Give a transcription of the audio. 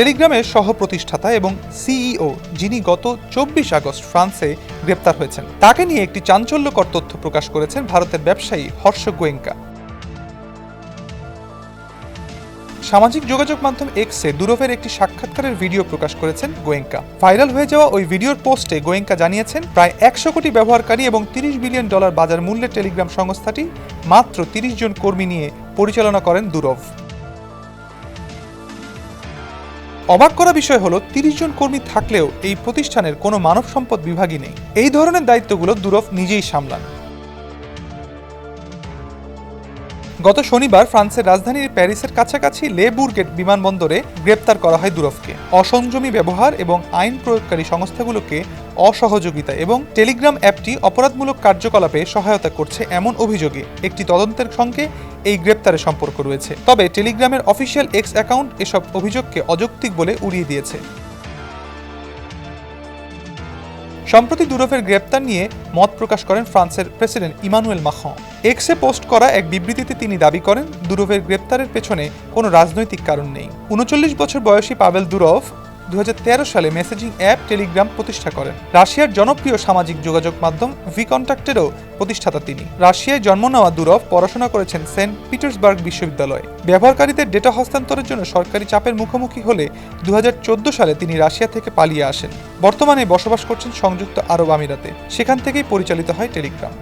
টেলিগ্রামের সহ প্রতিষ্ঠাতা এবং সিইও যিনি গত চব্বিশ আগস্ট ফ্রান্সে গ্রেপ্তার হয়েছেন। তাকে নিয়ে একটি চাঞ্চল্যকর তথ্য প্রকাশ করেছেন ভারতের ব্যবসায়ী হর্ষ গোয়েঙ্কা। সামাজিক যোগাযোগ মাধ্যম এক্সে দুরভের একটি সাক্ষাৎকারের ভিডিও প্রকাশ করেছেন গোয়েঙ্কা। ভাইরাল হয়ে যাওয়া ওই ভিডিওর পোস্টে গোয়েঙ্কা জানিয়েছেন, প্রায় একশো কোটি ব্যবহারকারী এবং তিরিশ বিলিয়ন ডলার বাজার মূল্যের টেলিগ্রাম সংস্থাটি মাত্র তিরিশ জন কর্মী নিয়ে পরিচালনা করেন দুরভ অবাক করা বিষয় হলো, তিরিশ জন কর্মী থাকলেও এই প্রতিষ্ঠানের কোনো মানব সম্পদ বিভাগই নেই। এই ধরনের দায়িত্বগুলো দুরফ নিজেই সামলান। গত শনিবার ফ্রান্সের রাজধানীর প্যারিসের কাছাকাছি লে বুর্গেট বিমানবন্দরে গ্রেপ্তার করা হয় দুরফকে অসংযমী ব্যবহার এবং আইন প্রয়োগকারী সংস্থাগুলোকে অসহযোগিতা এবং টেলিগ্রাম অ্যাপটি অপরাধমূলক কার্যকলাপে সহায়তা করছে এমন অভিযোগে একটি তদন্তের সঙ্গে এই গ্রেপ্তারের সম্পর্ক রয়েছে। তবে টেলিগ্রামের অফিসিয়াল এক্স অ্যাকাউন্ট এসব অভিযোগকে অযৌক্তিক বলে উড়িয়ে দিয়েছে। সম্প্রতি দুরফের গ্রেপ্তার নিয়ে মত প্রকাশ করেন ফ্রান্সের প্রেসিডেন্ট ইমানুয়েল মাখন এক্সে পোস্ট করা এক বিবৃতিতে তিনি দাবি করেন, দুরফের গ্রেপ্তারের পেছনে কোনো রাজনৈতিক কারণ নেই। উনচল্লিশ বছর বয়সী পাবেল দুরফ দু হাজার তেরো সালে মেসেজিং অ্যাপ টেলিগ্রাম প্রতিষ্ঠা করেন। রাশিয়ার জনপ্রিয় সামাজিক যোগাযোগ মাধ্যম ভি কন্ট্যাক্টেরও প্রতিষ্ঠাতা তিনি। রাশিয়ায় জন্ম নেওয়া দুরফ পড়াশোনা করেছেন সেন্ট পিটার্সবার্গ বিশ্ববিদ্যালয়ে। ব্যবহারকারীদের ডেটা হস্তান্তরের জন্য সরকারি চাপের মুখোমুখি হলে দু হাজার চোদ্দ সালে তিনি রাশিয়া থেকে পালিয়ে আসেন। বর্তমানে বসবাস করছেন সংযুক্ত আরব আমিরাতে। সেখান থেকেই পরিচালিত হয় টেলিগ্রাম